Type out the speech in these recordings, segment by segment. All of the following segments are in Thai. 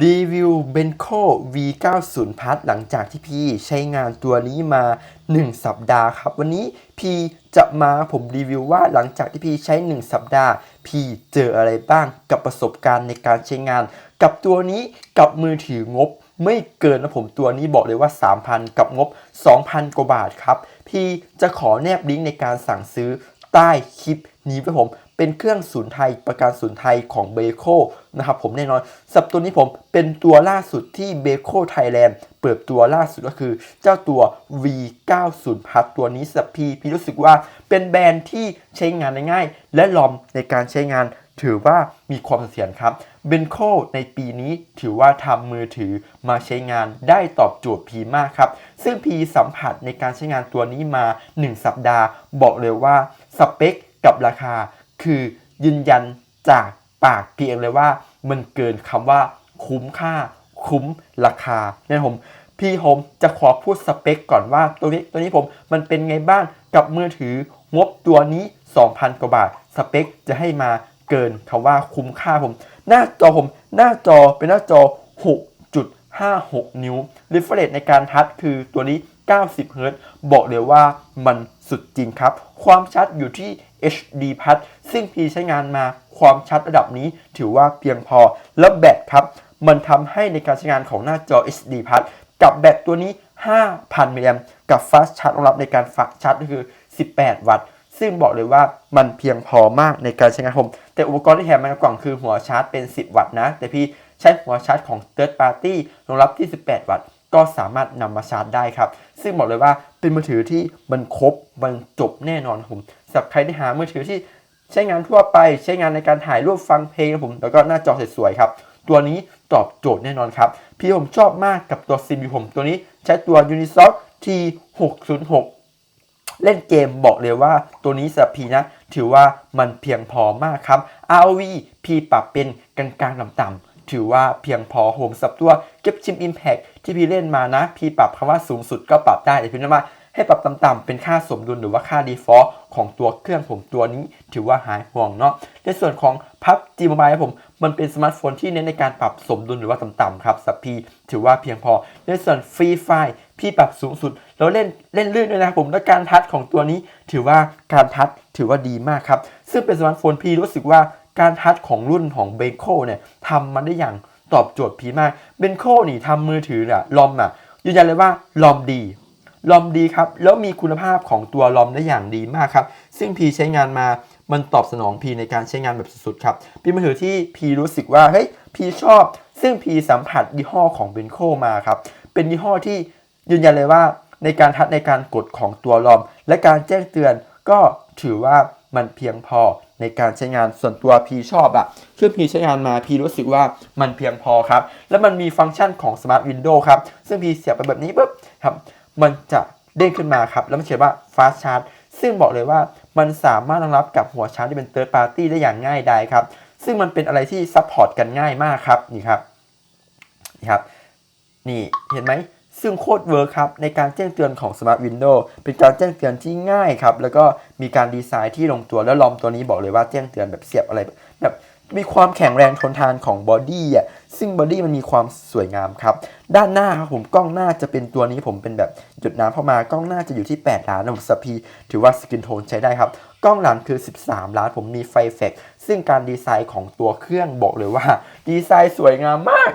รีวิว Benco V90 Plus หลังจากที่พี่ใช้งานตัวนี้มา 1 สัปดาห์ครับ วันนี้พี่จะมาผมรีวิวว่าหลังจากที่พี่ใช้ 1 สัปดาห์ พี่เจออะไรบ้างกับประสบการณ์ในการใช้งาน กับตัวนี้กับมือถืองบไม่เกินนะผมตัวนี้บอกเลยว่า 3,000 กับงบ 2,000 กว่าบาทครับ พี่จะขอแนบลิงก์ในการสั่งซื้อ ใต้คลิปนี้ไว้ผมเป็นเครื่องศูนย์ไทยประกันศูนย์ไทยของเบโคนะครับผมแน่นอนสับตัวนี้ผมเป็นตัวล่าสุดที่เบโคไทยแลนด์เปิดตัวล่าสุดก็คือเจ้าตัว V90 Plus ตัวนี้สับพีพี่รู้สึกว่าเป็นแบรนด์ที่ใช้งานง่าย และลอมในการใช้งานถือว่ามีความเสถียรครับเบนโคในปีนี้ถือว่าทำมือถือมาใช้งานได้ตอบโจทย์พีมากครับ ซึ่งพีสัมผัสในการใช้งานตัวนี้มา 1 สัปดาห์ บอกเลยว่า สเปคกับราคา คือยืนยันจากปากพีเองเลยว่า มันเกินคำว่าคุ้มค่า คุ้มราคาเนี่ยผมพี่ผมจะขอพูดสเปคก่อนว่าตัวนี้ตัวนี้ผมมันเป็นไงบ้างกับมือถืองบตัวนี้ 2,000 กว่าบาท สเปคจะให้มาเกินคำว่าคุ้มค่าผม หน้าจอผมหน้าจอเป็นหน้าจอ 6.56 นิ้ว refresh ในการทัชคือตัวนี้ 90เฮิรตบอกเลยว่ามัน สุดจริงครับ ความชัดอยู่ที่ HD ซึ่งพีใช้งานมาความชัดระดับนี้ถือว่าเพียงพอ แล้วแบตครับ มันทำให้ในการใช้งานของหน้าจอ HD กับแบตตัวนี้ 5,000มิลลิแอมกับ Fast Charge รองรับในการฟักชาร์จก็คือ 18 วัตต์ ซึ่งบอกเลยว่ามันเพียงพอมากในการใช้งานผม แต่อุปกรณ์ที่แถมมาในกล่องคือหัวชาร์จเป็น 10 วัตต์นะ แต่พี่ใช้หัวชาร์จของ Third Party รองรับที่ 18 วัตต์ ก็สามารถนำมาชาร์จได้ครับ ซึ่งบอกเลยว่าเป็นมือถือที่มันครบมันจบแน่นอนผมสำหรับใครที่หามือถือที่ใช้งานทั่วไปใช้งานในการถ่ายรูปฟังเพลงครับผม แล้วก็หน้าจอสวยๆครับ ตัวนี้ตอบโจทย์แน่นอนครับ พี่ผมชอบมากกับตัว CPU ผม ตัวนี้ใช้ตัว Unisoc T606 เล่นเกมบอกเลยว่าตัวนี้สำหรับพีนะ ถือว่ามันเพียงพอมากครับ ROV พีปรับเป็นกลางๆต่ำๆ ถือว่าเพียงพอผมสับตัวเก็บชิม Impact ที่พี่เล่นมานะ พี่ปรับคำว่าสูงสุดก็ปรับได้แต่พี่นะว่าให้ปรับต่ำๆเป็นค่าสมดุลหรือว่าค่า default ของตัวเครื่องผมตัวนี้ ถือว่าหายห่วงเนาะในส่วนของพับ G Mobile ผมมันเป็นสมาร์ทโฟนที่เน้นในการปรับสมดุลหรือว่าต่ำๆครับสับพีถือว่าเพียงพอ ในส่วนฟรีไฟพี่ปรับสูงสุด แล้วเล่นเล่นลื่นด้วยนะครับผมและการทัชของตัวนี้ ถือว่าการทัชถือว่าดีมากครับซึ่งเป็นสมาร์ทโฟนพี่รู้สึกว่า การทัชของรุ่นของเบนโคเนี่ยทำมันได้อย่างตอบโจทย์พีมากเบนโคนี่ทำมือถือเนี่ยลอมอะยืนยันเลยว่าลอมดีลอมดีครับ แล้วมีคุณภาพของตัวลอมได้อย่างดีมากครับ ซึ่งพีใช้งานมามันตอบสนองพีในการใช้งานแบบสุดๆครับเป็นมือถือที่พีรู้สึกว่าเฮ้ยพีชอบ ซึ่งพีสัมผัสยี่ห้อของเบนโคมาครับ เป็นยี่ห้อที่ยืนยันเลยว่าในการทัดในการกดของตัวลอม และการแจ้งเตือนก็ถือว่ามันเพียงพอ ในการใช้งานส่วนตัวพีชอบอะคือพีใช้งานมาพีรู้สึกว่ามันเพียงพอครับ แล้วมันมีฟังก์ชันของ Smart Window ครับ ซึ่งพีเสียบไปแบบนี้ปุ๊บครับมันจะเด้งขึ้นมาครับ แล้วมันเขียนว่า fast charge ซึ่งบอกเลยว่ามันสามารถรองรับกับหัวชาร์จที่เป็น third party ได้อย่างง่ายดายครับ ซึ่งมันเป็นอะไรที่ซัพพอร์ตกันง่ายมากครับนี่ครับนี่ครับนี่เห็นไหม ซึ่งโคตรเวิร์คครับในการแจ้งเตือนของ Smart Window เป็นการแจ้งเตือนที่ง่ายครับ แล้วก็มีการดีไซน์ที่ลงตัวแล้วลอมตัวนี้บอกเลยว่าแจ้งเตือนแบบเสียบอะไรแบบมีความแข็งแรงทนทานของบอดี้อะซึ่งบอดี้มันมีความสวยงามครับ ด้านหน้าครับผมกล้องหน้าจะเป็นตัวนี้ผมเป็นแบบจุดน้ำเข้ามากล้องหน้าจะอยู่ที่ 8 ล้านนะผมสปีถือว่าสกินโทนใช้ได้ครับ กล้องหลังคือ 13 ล้านผมมีไฟแฟกซึ่งการดีไซน์ของตัวเครื่องบอกเลยว่า ดีไซน์สวยงามมาก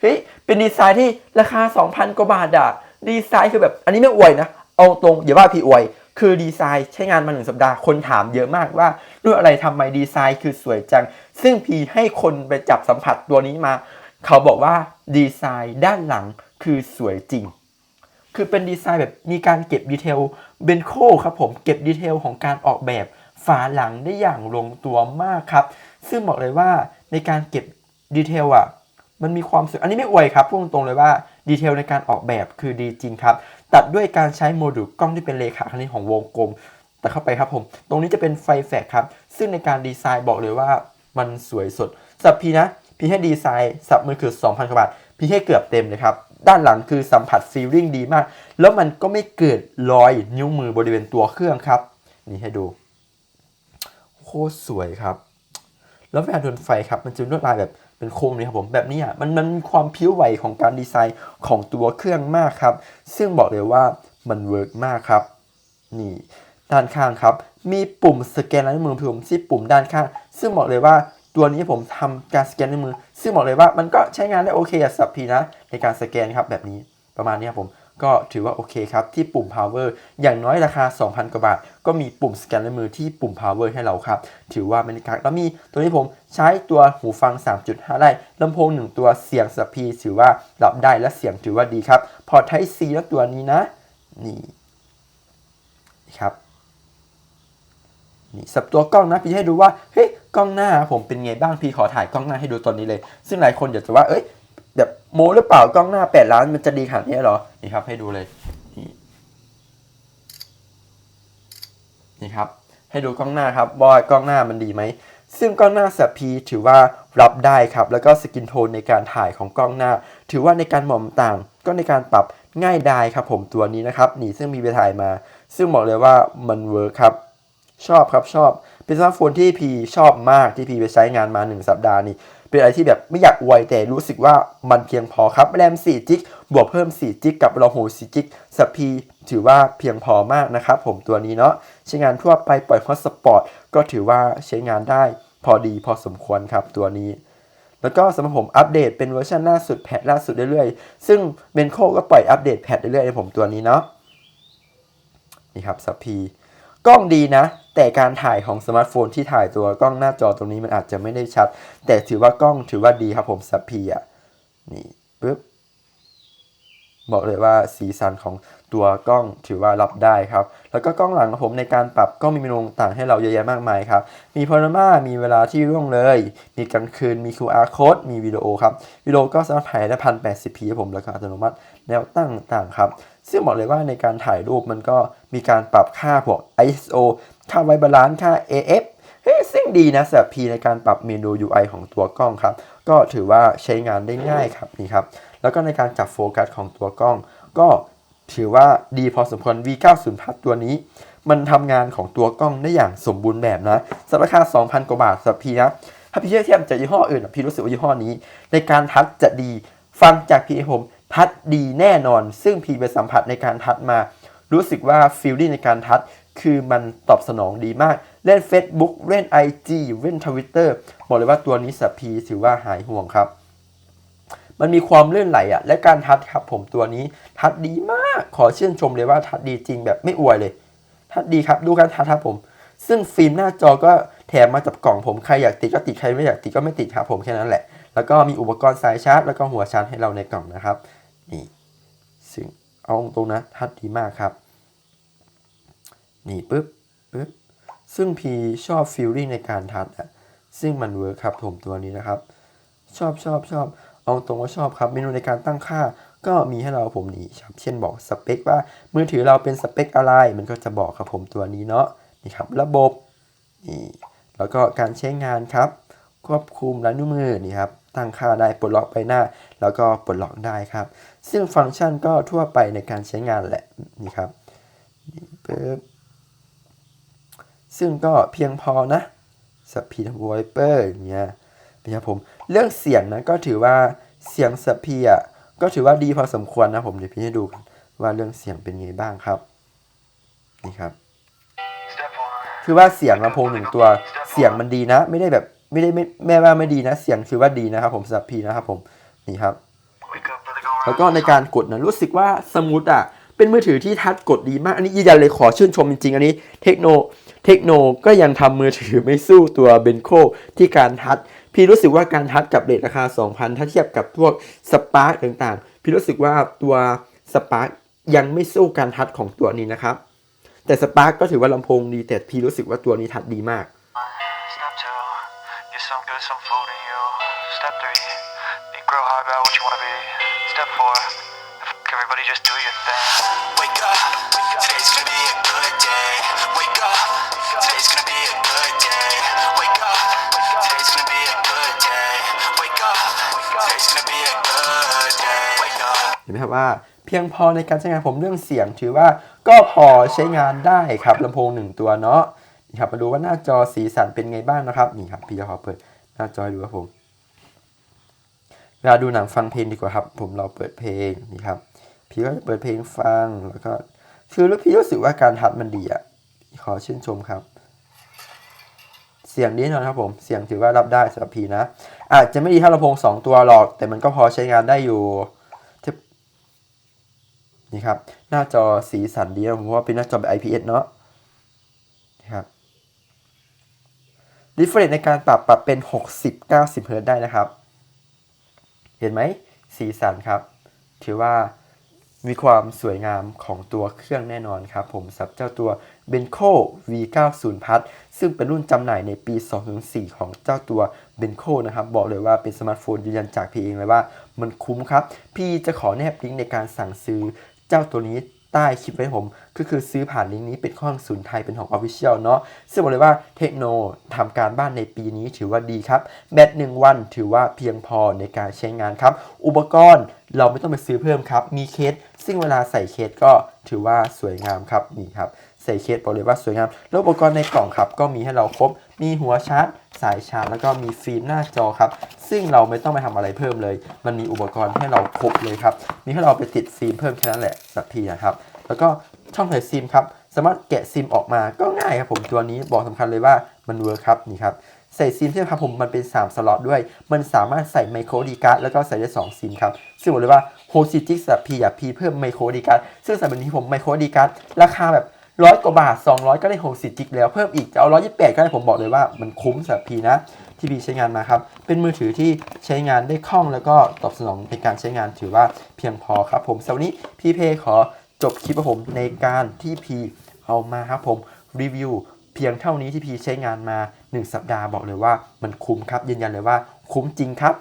เฮ้ยเป็นดีไซน์ที่ราคา 2,000 กว่าบาทอะดีไซน์คือแบบอันนี้ไม่อวยนะ เอาตรงอย่าว่าพี่อวย คือดีไซน์ใช้งานมาหนึ่งสัปดาห์คนถามเยอะมากว่าด้วยอะไรทำไมดีไซน์คือสวยจัง ซึ่งพีให้คนไปจับสัมผัสตัวนี้มา เขาบอกว่าดีไซน์ด้านหลังคือสวยจริง คือเป็นดีไซน์แบบมีการเก็บดีเทลเบนโคครับผมเก็บดีเทลของการออกแบบฝาหลังได้อย่างลงตัวมากครับ ซึ่งบอกเลยว่าในการเก็บดีเทลอะ มันมีความสวยอันนี้ไม่อวยครับพูดตรงๆเลยว่าดีเทลในการออกแบบคือดีจริงครับ ตัดด้วยการใช้โมดูลกล้องที่เป็นเลขาคณิตของวงกลม แต่เข้าไปครับผม ตรงนี้จะเป็นไฟแฟกครับ ซึ่งในการดีไซน์บอกเลยว่ามันสวยสดสับพีนะพีให้ดีไซน์สับมือคือ 2,000กว่าบาทพีให้เกือบเต็มเลยครับ ด้านหลังคือสัมผัสฟีลลิ่งดีมาก แล้วมันก็ไม่เกิดรอยนิ้วมือบริเวณตัวเครื่องครับ นี่ให้ดู โคตรสวยครับ แล้วเวลาโดนไฟครับมันจะลวดลายแบบ เป็นโครงนี้ครับผมแบบนี้อะมันมันความพิ้วไหวของการดีไซน์ของตัวเครื่องมากครับ ซึ่งบอกเลยว่ามันเวิร์กมากครับ นี่ด้านข้างครับ มีปุ่มสแกนลายนิ้วมือผมที่ปุ่มด้านข้าง ซึ่งบอกเลยว่าตัวนี้ผมทำการสแกนนิ้วมือ ซึ่งบอกเลยว่ามันก็ใช้งานได้โอเคอะสับพีนะในการสแกนครับแบบนี้ประมาณนี้ครับผม ก็ถือว่าโอเคครับ ที่ปุ่ม power อย่างน้อยราคา 2,000 กว่าบาท ก็มีปุ่มสแกนลายมือที่ปุ่ม power ให้เราครับ ถือว่าไม่ได้กักแล้วมีตัวนี้ผมใช้ตัวหูฟัง 3.5ได้ลำโพง 1 ตัวเสียงสับพีถือว่ารับได้และเสียงถือว่าดีครับพอร์ต Type C แล้วตัวนี้นะ นี่ครับนี่สับตัวกล้องนะพี่ให้ดูว่าเฮ้ยกล้องหน้าผมเป็นไงบ้างพี่ขอถ่ายกล้องหน้าให้ดูตอนนี้เลย ซึ่งหลายคนอยากจะว่าเอ้ย แบบโมหรือเปล่ากล้องหน้า8ล้านมันจะดีขนาดนี้เหรอ นี่ครับให้ดูเลย นี่นี่ครับ ให้ดูกล้องหน้าครับว่ากล้องหน้ามันดีไหม ซึ่งกล้องหน้าสับพีถือว่ารับได้ครับ แล้วก็สกินโทนในการถ่ายของกล้องหน้า ถือว่าในการหม่อมต่าง ก็ในการปรับง่ายดายครับผมตัวนี้นะครับ นี่ซึ่งมีไปถ่ายมา ซึ่งบอกเลยว่ามันเวิร์คครับ ชอบครับชอบเป็นสมาร์ทโฟนที่พีชอบมากที่พีไปใช้งานมา 1 สัปดาห์นี้ เป็นอะไรที่แบบไม่อยากอวยแต่รู้สึกว่ามันเพียงพอครับแรม4จิกบวกเพิ่ม4จิกกับรอมโห4จิกสับพีถือว่าเพียงพอมากนะครับผมตัวนี้เนาะใช้งานทั่วไปปล่อยฮอตสปอร์ตก็ถือว่าใช้งานได้พอดีพอสมควรครับตัวนี้แล้วก็สำหรับผมอัปเดตเป็นเวอร์ชันล่าสุดแพทล่าสุดเรื่อยๆ ซึ่งเบนโคก็ปล่อยอัปเดตแพทเรื่อยๆในผมตัวนี้เนาะนี่ครับสับพี กล้องดีนะ แต่การถ่ายของสมาร์ทโฟนที่ถ่ายตัวกล้องหน้าจอตรงนี้มันอาจจะไม่ได้ชัด แต่ถือว่ากล้องถือว่าดีครับผมสับพีอะนี่ปึ๊บ บอกเลยว่าสีสันของตัวกล้องถือว่ารับได้ครับ แล้วก็กล้องหลังของผมในการปรับก็มีเมนูต่างให้เราเยอะแยะมากมายครับ มีพารามามีเวลาที่ร่วงเลย มีกลางคืน มี QR code มีวิดีโอครับ วิดีโอก็สามารถถ่ายได้พันแปดสิบพีผมแล้วก็อัตโนมัติแนวตั้งต่างครับ ซึ่งบอกเลยว่าในการถ่ายรูปมันก็มีการปรับค่าพวก ISO ค่าไวบาลานซ์ค่า AF ซึ่งดีนะสำหรับพีในการปรับเมนู UI ของตัวกล้องครับ ก็ถือว่าใช้งานได้ง่ายครับนี่ครับ แล้วก็ในการจับโฟกัสของตัวกล้อง ก็ถือว่าดีพอสมควร V90 พัดตัวนี้ มันทำงานของตัวกล้องได้อย่างสมบูรณ์แบบนะสำหรับราคา 2,000 กว่าบาทสำหรับพีนะถ้าพี่เทียบเทียบจากยี่ห้ออื่นพี่รู้สึกว่ายี่ห้อนี้ ในการทัดจะดีฟังจากพี่ผมทัดดีแน่นอน ซึ่งพี่ไปสัมผัสในการทัดมา รู้สึกว่าฟีลลิ่งในการทัด คือมันตอบสนองดีมาก เล่น Facebook เล่น IG เล่น Twitter บอกเลยว่าตัวนี้สับพีถือว่าหายห่วงครับ มันมีความเลื่อนไหลอะและการทัดครับผมตัวนี้ทัดดีมากขอเชื่นชมเลยว่าทัดดีจริงแบบไม่อวยเลย ทัดดีครับดูการทัดครับผม ซึ่งฟิล์มหน้าจอก็แถมมาจากกล่องผมใครอยากติดก็ติดใครไม่อยากติดก็ไม่ติดครับผมแค่นั้นแหละ แล้วก็มีอุปกรณ์สายชาร์จ แล้วก็หัวชาร์จให้เราในกล่องนะครับนี่ซึ่งเอาตรงนะทัดดีมากครับ นี่ปึ๊บปึ๊บซึ่งพีชอบฟิลลิ่งในการทัดอะซึ่งมันเวิร์คครับผมตัวนี้นะครับ ชอบชอบชอบเอาตรงว่าชอบครับ เมนูในการตั้งค่าก็มีให้เราผมนี่ครับ เช่นบอกสเปคว่ามือถือเราเป็นสเปคอะไร มันก็จะบอกครับผมตัวนี้เนาะนี่ครับ ระบบนี่แล้วก็การใช้งานครับ ควบคุมลายนิ้วมือนี่ครับตั้งค่าได้ปลดล็อกไปหน้า แล้วก็ปลดล็อกได้ครับ ซึ่งฟังก์ชันก็ทั่วไปในการใช้งานแหละนี่ครับนี่ปึ๊บ ซึ่งก็เพียงพอนะสปีดไวเปอร์อย่างเงี้ยนะครับผมเรื่องเสียงนะก็ถือว่าเสียงสปีอะก็ถือว่าดีพอสมควรนะผมเดี๋ยวพี่ให้ดูกันว่าเรื่องเสียงเป็นไงบ้างครับนี่ครับคือว่าเสียงลำโพงหนึ่งตัวเสียงมันดีนะ ไม่ได้แบบไม่ได้ไม่แม่ว่าไม่ดีนะ เสียงคือว่าดีนะครับผมสำหรับพี่นะครับผมนี่ครับ แล้วก็ในการกดนะรู้สึกว่าสมูทอะ เป็นมือถือที่ทัชกดดีมาก อันนี้ยืนยันเลยขอชื่นชมจริงๆ อันนี้เทคโนเทคโนก็ยังทำมือถือไม่สู้ตัวเบนโคที่การทัชพี่รู้สึกว่าการทัชกับเรทราคา 2,000 ถ้าเทียบกับพวกสปาร์กต่างๆ พี่รู้สึกว่าตัวสปาร์กยังไม่สู้การทัชของตัวนี้นะครับ แต่สปาร์กก็ถือว่าลำโพงดีแต่พี่รู้สึกว่าตัวนี้ทัชดีมาก Step two, get some good, some food in you. Step three, think real hard about what you wanna be. Step four, everybody just do your thing. Wake up, today's gonna be a good day. Wake up, today's gonna be a good day. Wake up, today's gonna be a good day. Wake up, today's gonna be a good day. Wake up. เห็นไหมครับว่าเพียงพอในการใช้งานผมเรื่องเสียงถือว่าก็พอใช้งานได้ครับลำโพงหนึ่งตัวเนาะนี่ครับมาดูว่าหน้าจอสีสันเป็นไงบ้างนะครับนี่ครับพี่จะขอเปิดหน้าจอให้ดูครับผมเวลาดูหนังฟังเพลงดีกว่าครับ ผมเราเปิดเพลงนี่ครับ พี่ก็จะเปิดเพลงฟังแล้วก็คือรู้พี่รู้สึกว่าการทัดมันดีอะขอชื่นชมครับ เสียงดีแน่นอนครับผมเสียงถือว่ารับได้สำหรับพีนะ อาจจะไม่ดีเท่าลำโพงสองตัวหรอก แต่มันก็พอใช้งานได้อยู่นี่ครับหน้าจอสีสันดีนะผมว่าเป็นหน้าจอแบบ IPS เนาะนะครับดิฟเฟอเรนในการปรับปรับเป็น 60-90 เฮิร์ตซ์ได้นะครับ เห็นไหมสีสันครับ ถือว่า มีความสวยงามของตัวเครื่องแน่นอนครับผมสับเจ้าตัว b e n c o V90 Plus ซึ่งเป็นรุ่นจำหน่ายในปี 2004 ของเจ้าตัว b e n c o นะครับ บอกเลยว่าเป็นสมาร์ทโฟนยืนยันจากพี่เองเลยว่ามันคุ้มครับ พี่จะขอแนบลิงก์ในการสั่งซื้อเจ้าตัวนี้ใต้คลิปไว้ให้ผม ก็คือซื้อผ่านลิงก์นี้เป็นข้อมูลศูนย์ไทยเป็นของ Official เนาะซึ่งบอกเลยว่าเทคโนทำการบ้านในปีนี้ถือว่าดีครับ แบตหนึ่งวันถือว่าเพียงพอในการใช้งานครับ อุปกรณ์เราไม่ต้องไปซื้อเพิ่มครับ มีเคส ซึ่งเวลาใส่เคสก็ถือว่าสวยงามครับนี่ครับ ใส่เคสบอกเลยว่าสวยงามแล้วอุปกรณ์ในกล่องครับ ก็มีให้เราครบ มีหัวชาร์จ สายชาร์จแล้วก็มีฟิล์มหน้าจอครับ ซึ่งเราไม่ต้องไปทำอะไรเพิ่มเลย มันมีอุปกรณ์ให้เราครบเลยครับ มีให้เราไปติดฟิล์มเพิ่มแค่นั้นแหละสักทีนะครับ แล้วก็ช่องใส่ซิมครับ สามารถแกะซิมออกมาก็ง่ายครับผมตัวนี้บอกสำคัญเลยว่ามันเวิร์คครับนี่ครับ ใส่ซิมที่ครับผมมันเป็น 3 สล็อตด้วย มันสามารถใส่ไมโครดีการ์ดแล้วก็ใส่ได้ 2 ซิมครับ ซึ่งบอกเลยว่าโฮซิจิกสับพีอะพีเพิ่มไมโครดีการ์ดซึ่งสำหรับนี้ผมไมโครดีการ์ดราคาแบบร้อยกว่าบาท 200 ก็ได้6จิกแล้วเพิ่มอีกจะเอา 128 ก็ได้ผมบอกเลยว่ามันคุ้มสำหรับพีนะ ที่พีใช้งานมาครับ เป็นมือถือที่ใช้งานได้คล่องแล้วก็ตอบสนองในการใช้งานถือว่าเพียงพอครับผมสำหรับนี้พี่เพขอจบคลิปผมในการที่พีเอามาครับผมรีวิวเพียงเท่านี้ที่พีใช้งานมา 1 สัปดาห์บอกเลยว่ามันคุ้มครับยืนยันเลยว่าคุ้มจริงครับ